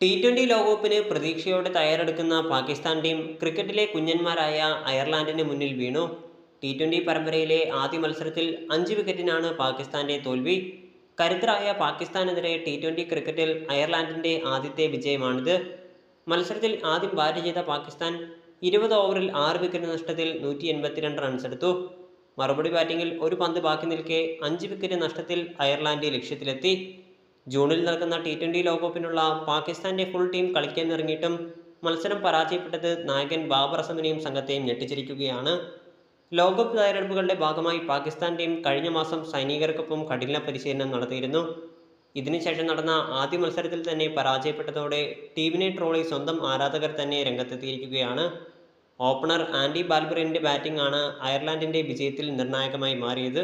T twenty ലോകകപ്പിന് പ്രതീക്ഷയോടെ തയ്യാറെടുക്കുന്ന പാകിസ്ഥാൻ ടീം ക്രിക്കറ്റിലെ കുഞ്ഞന്മാരായ അയർലാൻഡിന് മുന്നിൽ വീണു. ടി ട്വന്റി പരമ്പരയിലെ ആദ്യ മത്സരത്തിൽ അഞ്ച് വിക്കറ്റിനാണ് പാകിസ്ഥാന്റെ തോൽവി. കരുത്തരായ പാകിസ്ഥാനെതിരെ ടി ട്വന്റി ക്രിക്കറ്റിൽ അയർലാൻഡിന്റെ ആദ്യത്തെ വിജയമാണിത്. മത്സരത്തിൽ ആദ്യം ബാറ്റ് ചെയ്ത പാകിസ്ഥാൻ ഇരുപത് ഓവറിൽ ആറ് വിക്കറ്റ് നഷ്ടത്തിൽ നൂറ്റി എൺപത്തിരണ്ട് റൺസ് എടുത്തു. മറുപടി ബാറ്റിംഗിൽ ഒരു പന്ത് ബാക്കി നിൽക്കെ അഞ്ച് വിക്കറ്റ് നഷ്ടത്തിൽ അയർലാൻഡ് ലക്ഷ്യത്തിലെത്തി. ജൂണിൽ നടക്കുന്ന ടി ട്വന്റി ലോകകപ്പിനുള്ള പാകിസ്ഥാന്റെ ഫുൾ ടീം കളിക്കാനിറങ്ങിയിട്ടും മത്സരം പരാജയപ്പെട്ടത് നായകൻ ബാബർ അസമിനെയും സംഘത്തെയും ഞെട്ടിച്ചിരിക്കുകയാണ്. ലോകകപ്പ് തയ്യാറെടുപ്പുകളുടെ ഭാഗമായി പാകിസ്ഥാൻ ടീം കഴിഞ്ഞ മാസം സൈനികർക്കൊപ്പം കഠിന പരിശീലനം നടത്തിയിരുന്നു. ഇതിനുശേഷം നടന്ന ആദ്യ മത്സരത്തിൽ തന്നെ പരാജയപ്പെട്ടതോടെ ടീമിനെ ട്രോളി സ്വന്തം ആരാധകർ തന്നെ രംഗത്തെത്തിയിരിക്കുകയാണ്. ഓപ്പണർ ആൻഡി ബാൽബറിന്റെ ബാറ്റിംഗ് ആണ് അയർലാൻഡിന്റെ വിജയത്തിൽ നിർണായകമായി മാറിയത്.